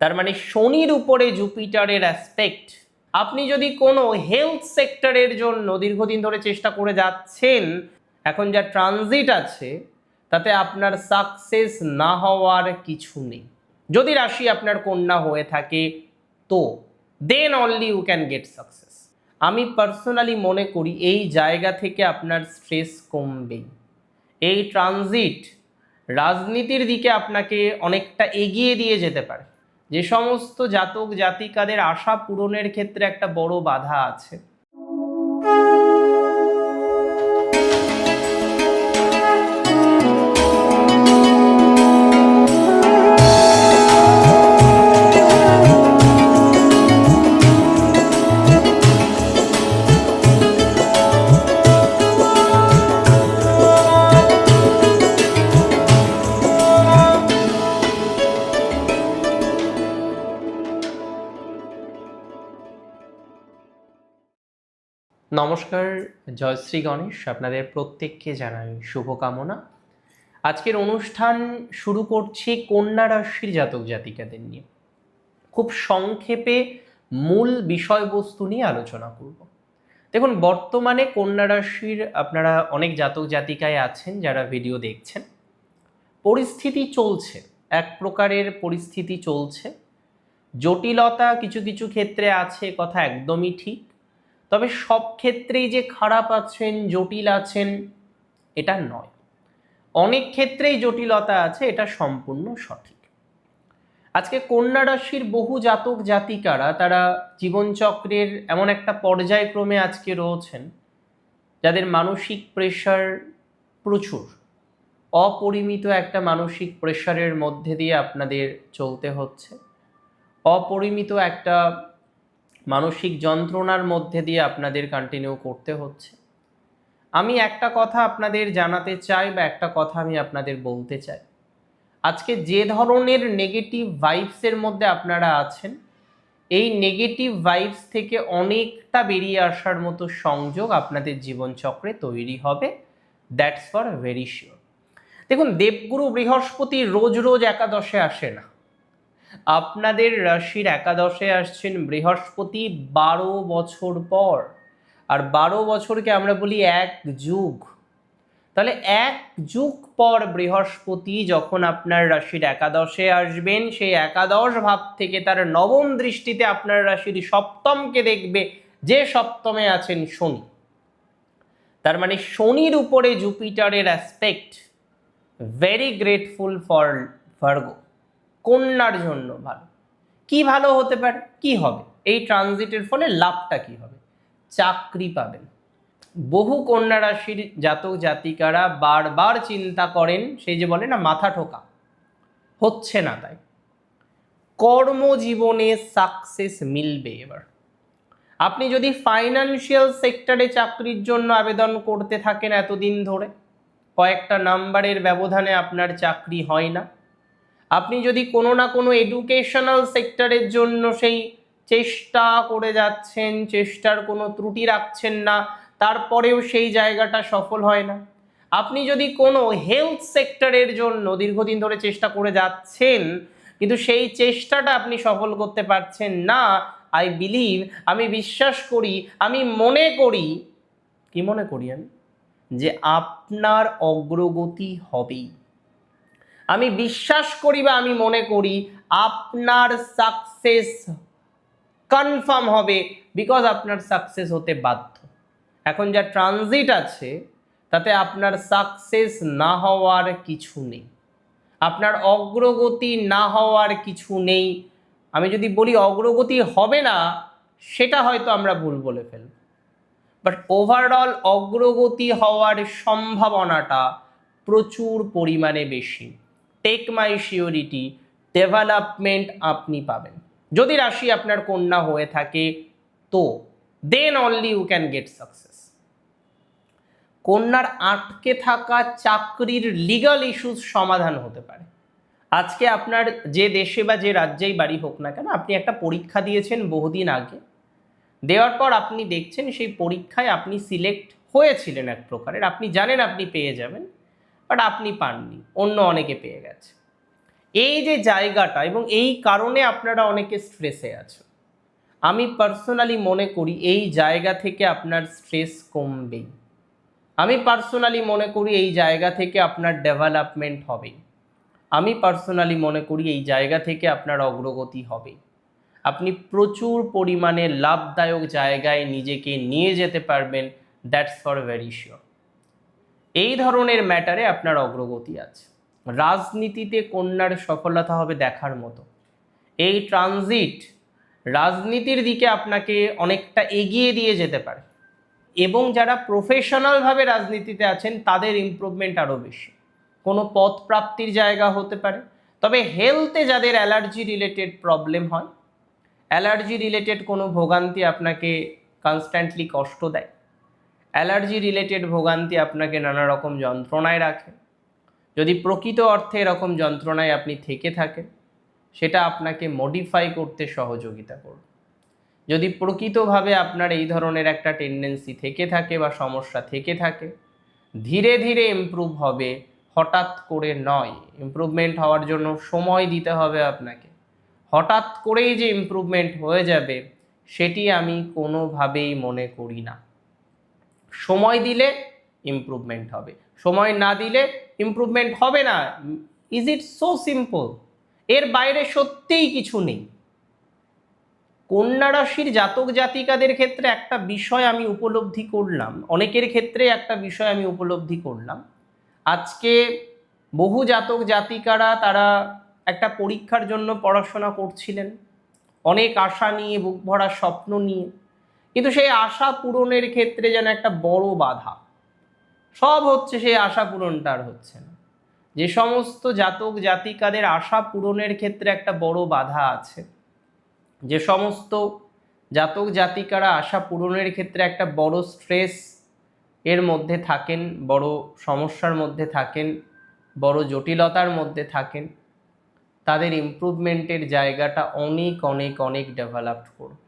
তার মানে শনির উপরে জুপিটারের অ্যাসপেক্ট আপনি যদি কোনো হেলথ সেক্টরের জন্য দীর্ঘদিন ধরে চেষ্টা করে যাচ্ছেন, এখন যা ট্রানজিট আছে, তাতে আপনার সাকসেস না হওয়ার কিছু নেই। যদি রাশি আপনার কন্যা হয়ে থাকে, তো then only you can get success আমি পার্সোনালি মনে করি এই জায়গা থেকে আপনার স্ট্রেস কমবেই। এই ট্রানজিট রাজনীতির দিকে আপনাকে অনেকটা এগিয়ে দিয়ে যেতে পারে। যে সমস্ত জাতক জাতিকাদের আশা পূরণের ক্ষেত্রে একটা বড় বাধা আছে। নমস্কার, জয়শ্রী গণেশ, আপনাদের প্রত্যেককে জানাই শুভকামনা। আজকের অনুষ্ঠান শুরু করছি কন্যা রাশির জাতক জাতিকাদের নিয়ে। খুব সংক্ষেপে মূল বিষয়বস্তু নিয়ে আলোচনা করব। দেখুন, বর্তমানে কন্যা রাশির আপনারা অনেক জাতক জাতিকায় আছেন যারা ভিডিও দেখছেন। পরিস্থিতি চলছে, এক প্রকারের পরিস্থিতি চলছে। জটিলতা কিছু কিছু ক্ষেত্রে আছে, কথা একদমই ঠিক। তবে সব ক্ষেত্রেই যে খারাপ আছেন, জটিল আছেন, এটা নয়। অনেক ক্ষেত্রেই জটিলতা আছে, এটা সম্পূর্ণ সঠিক। আজকে কন্যা রাশির বহু জাতক জাতিকারা, তারা জীবনচক্রের এমন একটা পর্যায়ক্রমে আজকে রয়েছেন, যাদের মানসিক প্রেশার প্রচুর। অপরিমিত একটা মানসিক প্রেশারের মধ্যে দিয়ে আপনাদের চলতে হচ্ছে। অপরিমিত একটা মানসিক যন্ত্রণার মধ্যে দিয়ে আপনাদের কন্টিনিউ করতে হচ্ছে। আমি একটা কথা আপনাদের জানাতে চাই বা একটা কথা আমি আপনাদের বলতে চাই। আজকে যে ধরনের নেগেটিভ ভাইবসের মধ্যে আপনারা আছেন, এই নেগেটিভ ভাইবস থেকে অনেকটা বেরিয়ে আসার মতো সংযোগ আপনাদের জীবনচক্রে তৈরি হবে। দ্যাটস ফর ভেরি শিওর দেখুন, দেবগুরু বৃহস্পতি রোজ রোজ একাদশে আসে না। আপনাদের রাশির একাদশে আসছেন বৃহস্পতি বারো বছর পর। আর বারো বছরকে আমরা বলি এক যুগ। তাহলে এক যুগ পর বৃহস্পতি যখন আপনার রাশির একাদশে আসবেন, সেই একাদশ ভাব থেকে তার নবম দৃষ্টিতে আপনার রাশির সপ্তমকে দেখবে যে সপ্তমে আছেন শনি। তার মানে শনির উপরে জুপিটারের aspect very grateful for Virgo কন্যার জন্য ভালো। কি ভালো হতে পারে? কি হবে? এই ট্রানজিটের ফলে লাভটা কি হবে? চাকরি পাবেন। বহু কন্যা রাশির জাতক জাতিকারা বারবার চিন্তা করেন, সেই যে বলে না, মাথা ঠোকা। হচ্ছে না তাই। কর্মজীবনে সাকসেস মিলবে এবার। আপনি যদি ফাইনান্সিয়াল সেক্টরে চাকরির জন্য আবেদন করতে থাকেন এতদিন ধরে, কয়েকটা নাম্বারের ব্যবধানে আপনার চাকরি হয় না। আপনি যদি কোনো না কোনো এডুকেশনাল সেক্টরের জন্য সেই চেষ্টা করে যাচ্ছেন, চেষ্টার কোনো ত্রুটি রাখছেন না, তারপরেও সেই জায়গাটা সফল হয় না। আপনি যদি কোনো হেলথ সেক্টরের জন্য দীর্ঘদিন ধরে চেষ্টা করে যাচ্ছেন, কিন্তু সেই চেষ্টাটা আপনি সফল করতে পারছেন না আই বিলিভ আমি বিশ্বাস করি, আমি মনে করি, কি মনে করি আমি? যে আপনার অগ্রগতি হবেই। আমি বিশ্বাস করি বা আমি মনে করি আপনার সাকসেস কনফার্ম হবে বিকজ আপনার সাকসেস হতে বাধ্য। এখন যা ট্রানজিট আছে, তাতে আপনার সাকসেস না হওয়ার কিছু নেই। আপনার অগ্রগতি না হওয়ার কিছু নেই। আমি যদি বলি অগ্রগতি হবে না, সেটা হয়তো আমরা ভুল বলে ফেলব। বাট ওভারঅল অগ্রগতি হওয়ার সম্ভাবনাটা প্রচুর পরিমাণে বেশি। টেক মাই শিওরিটি ডেভেলপমেন্ট আপনি পাবেন। যদি রাশি আপনার কন্যা হয়ে থাকে, তো then only you can get success কন্যার আটকে থাকা চাকরির লিগাল ইস্যুস সমাধান হতে পারে। আজকে আপনার যে দেশে বা যে রাজ্যেই বাড়ি হোক না কেন, আপনি একটা পরীক্ষা দিয়েছেন বহুদিন আগে। দেওয়ার পর আপনি দেখছেন সেই পরীক্ষায় আপনি সিলেক্ট হয়েছিলেন এক প্রকারের। আপনি জানেন আপনি পেয়ে যাবেন। বাট আপনি পাননি, অন্য অনেকে পেয়ে গেছে। এই যে জায়গাটা এবং এই কারণে আপনারা অনেকে স্ট্রেসে আছেন। আমি পার্সোনালি মনে করি এই জায়গা থেকে আপনার স্ট্রেস কমবেই। আমি পার্সোনালি মনে করি এই জায়গা থেকে আপনার ডেভেলপমেন্ট হবে আমি পার্সোনালি মনে করি এই জায়গা থেকে আপনার অগ্রগতি হবে আপনি প্রচুর পরিমাণে লাভদায়ক জায়গায় নিজেকে নিয়ে যেতে পারবেন দ্যাটস ফর ভেরি শিওর এই ধরনের ম্যাটারে আপনার অগ্রগতি আছে। রাজনীতিতে কন্যার সফলতা হবে দেখার মতো। এই ট্রানজিট রাজনীতির দিকে আপনাকে অনেকটা এগিয়ে দিয়ে যেতে পারে। এবং যারা প্রফেশনালভাবে রাজনীতিতে আছেন, তাদের ইমপ্রুভমেন্ট আরও বেশি। কোনো পদ প্রাপ্তির জায়গা হতে পারে। তবে হেলথে যাদের অ্যালার্জি রিলেটেড প্রবলেম হয় অ্যালার্জি রিলেটেড কোনো ভোগান্তি আপনাকে কনস্ট্যান্টলি কষ্ট দেয়। অ্যালার্জি রিলেটেড ভোগান্তি আপনাকে নানা রকম যন্ত্রণায় রাখে। যদি প্রকৃত অর্থে এরকম যন্ত্রণায় আপনি থেকে থাকেন, সেটা আপনাকে মডিফাই করতে সহযোগিতা করবে। যদি প্রকৃতভাবে আপনার এই ধরনের একটা টেন্ডেন্সি থেকে থাকে বা সমস্যা থেকে থাকে, ধীরে ধীরে ইমপ্রুভ হবে, হঠাৎ করে নয়। ইমপ্রুভমেন্ট হওয়ার জন্য সময় দিতে হবে আপনাকে। হঠাৎ করেই যে ইমপ্রুভমেন্ট হয়ে যাবে, সেটি আমি কোনোভাবেই মনে করি না। সময় দিলে ইমপ্রুভমেন্ট হবে। সময় না দিলে ইমপ্রুভমেন্ট হবে না। ইজ ইট সো সিম্পল এর বাইরে সত্যিই কিছু নেই। কন্যা রাশির জাতক জাতিকাদের ক্ষেত্রে একটা বিষয় আমি উপলব্ধি করলাম। অনেকের ক্ষেত্রে একটা বিষয় আমি উপলব্ধি করলাম। আজকে বহু জাতক জাতিকারা তারা একটা পরীক্ষার জন্য পড়াশোনা করছিলেন। অনেক আশা নিয়ে, বুক ভরা স্বপ্ন নিয়ে। কিন্তু সেই আশা পূরণের ক্ষেত্রে যেন একটা বড় বাধা। সব হচ্ছে সেই আশা পূরণটা আর হচ্ছে না। যে সমস্ত জাতক জাতিকাদের আশা পূরণের ক্ষেত্রে একটা বড় বাধা আছে। যে সমস্ত জাতক জাতিকারা আশা পূরণের ক্ষেত্রে একটা বড় স্ট্রেস এর মধ্যে থাকেন, বড় সমস্যার মধ্যে থাকেন, বড় জটিলতার মধ্যে থাকেন, তাদের ইমপ্রুভমেন্টের জায়গাটা অনেক অনেক অনেক ডেভেলপড করবে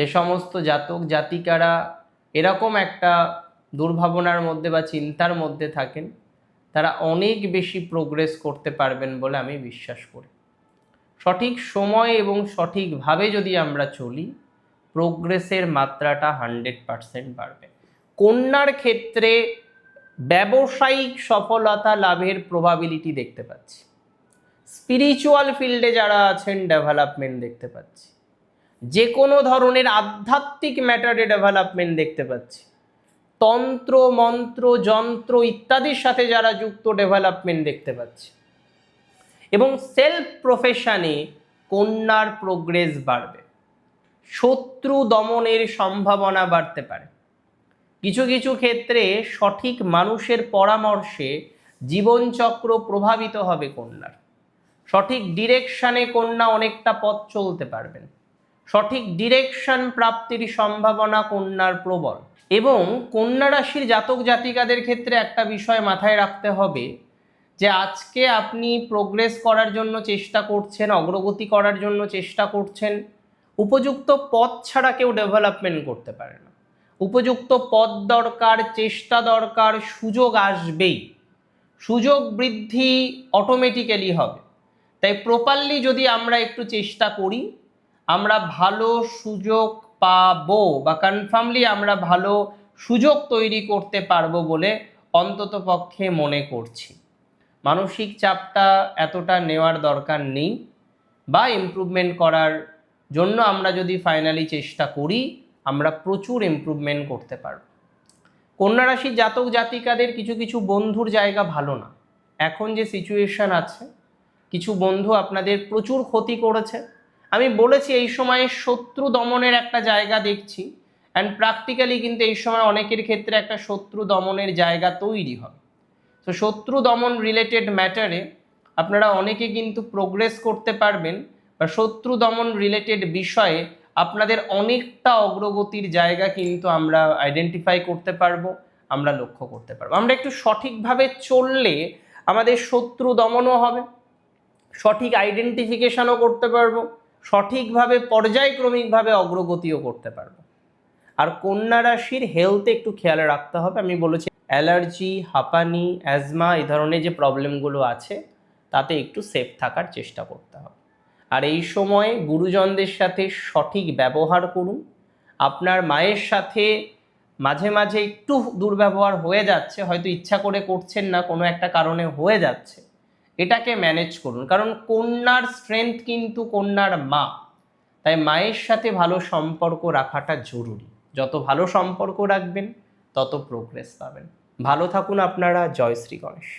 যে সমস্ত জাতক জাতিকারা এরকম একটা দুর্ভাবনার মধ্যে বা চিন্তার মধ্যে থাকেন, তারা অনেক বেশি প্রোগ্রেস করতে পারবেন বলে আমি বিশ্বাস করি। সঠিক সময় এবং সঠিকভাবে যদি আমরা চলি প্রোগ্রেসের মাত্রাটা হান্ড্রেড পারসেন্ট বাড়বে। কন্যার ক্ষেত্রে ব্যবসায়িক সফলতা লাভের প্রবাবিলিটি দেখতে পাচ্ছি। স্পিরিচুয়াল ফিল্ডে যারা আছেন ডেভেলপমেন্ট দেখতে পাচ্ছি। যে কোনো ধরনের আধ্যাত্মিক ম্যাটারে ডেভেলপমেন্ট দেখতে পাচ্ছি। তন্ত্র, মন্ত্র, যন্ত্র ইত্যাদির সাথে যারা যুক্ত ডেভেলপমেন্ট দেখতে পাচ্ছি। এবং সেলফ প্রফেশনে কন্যার প্রোগ্রেস বাড়বে। শত্রু দমনের সম্ভাবনা বাড়তে পারে। কিছু কিছু ক্ষেত্রে সঠিক মানুষের পরামর্শে জীবনচক্র প্রভাবিত হবে কন্যার। সঠিক ডিরেকশানে কন্যা অনেকটা পথ চলতে পারবেন। সঠিক ডিরেকশন প্রাপ্তির সম্ভাবনা কন্যার প্রবল। এবং কন্যা রাশির জাতক জাতিকাদের ক্ষেত্রে একটা বিষয় মাথায় রাখতে হবে যে আজকে আপনি প্রোগ্রেস করার জন্য চেষ্টা করছেন, অগ্রগতি করার জন্য চেষ্টা করছেন, উপযুক্ত পথ ছাড়া কেউ ডেভেলপমেন্ট করতে পারে না। উপযুক্ত পথ দরকার, চেষ্টা দরকার, সুযোগ আসবেই। সুযোগ বৃদ্ধি অটোমেটিক্যালি হবে। তাই প্রপারলি যদি আমরা একটু চেষ্টা করি আমরা ভালো সুযোগ পাবো বা কনফার্মলি আমরা ভালো সুযোগ তৈরি করতে পারব বলে অন্তত পক্ষে মনে করছি। মানসিক চাপটা এতটা নেওয়ার দরকার নেই বা ইমপ্রুভমেন্ট করার জন্য আমরা যদি ফাইনালি চেষ্টা করি, আমরা প্রচুর ইমপ্রুভমেন্ট করতে পারব। কন্যা রাশির জাতক জাতিকাদের কিছু কিছু বন্ধুর জায়গা ভালো না। এখন যে সিচুয়েশন আছে, কিছু বন্ধু আপনাদের প্রচুর ক্ষতি করেছে। আমি বলেছি এই সময়ে শত্রু দমনের একটা জায়গা দেখছি অ্যান্ড প্র্যাকটিক্যালি কিন্তু এই সময় অনেকের ক্ষেত্রে একটা শত্রু দমনের জায়গা তৈরি হবে তো শত্রু দমন রিলেটেড ম্যাটারে আপনারা অনেকে কিন্তু প্রোগ্রেস করতে পারবেন, বা শত্রু দমন রিলেটেড বিষয়ে আপনাদের অনেকটা অগ্রগতির জায়গা কিন্তু আমরা আইডেন্টিফাই করতে পারব, আমরা লক্ষ্য করতে পারব। আমরা একটু সঠিকভাবে চললে আমাদের শত্রু দমনও হবে, সঠিক আইডেন্টিফিকেশনও করতে পারব। সঠিকভাবে, পর্যায়ক্রমিকভাবে অগ্রগতিও করতে পারব। আর কন্যা রাশির হেলথে একটু খেয়াল রাখতে হবে। আমি বলেছি, অ্যালার্জি, হাঁপানি, অ্যাজমা এই ধরনের যে প্রবলেমগুলো আছে, তাতে একটু সেফ থাকার চেষ্টা করতে হবে। আর এই সময়ে গুরুজনদের সাথে সঠিক ব্যবহার করুন। আপনার মায়ের সাথে মাঝে মাঝে একটু দুর্ব্যবহার হয়ে যাচ্ছে, হয়তো ইচ্ছা করে করছেন না, কোনো একটা কারণে হয়ে যাচ্ছে। এটাকে ম্যানেজ করুন। কারণ কন্যার স্ট্রেংথ কিন্তু কন্যার মা। তাই মায়ের সাথে ভালো সম্পর্ক রাখাটা জরুরি। যত ভালো সম্পর্ক রাখবেন, তত প্রোগ্রেস পাবেন। ভালো থাকুন আপনারা। জয় শ্রী গণেশ।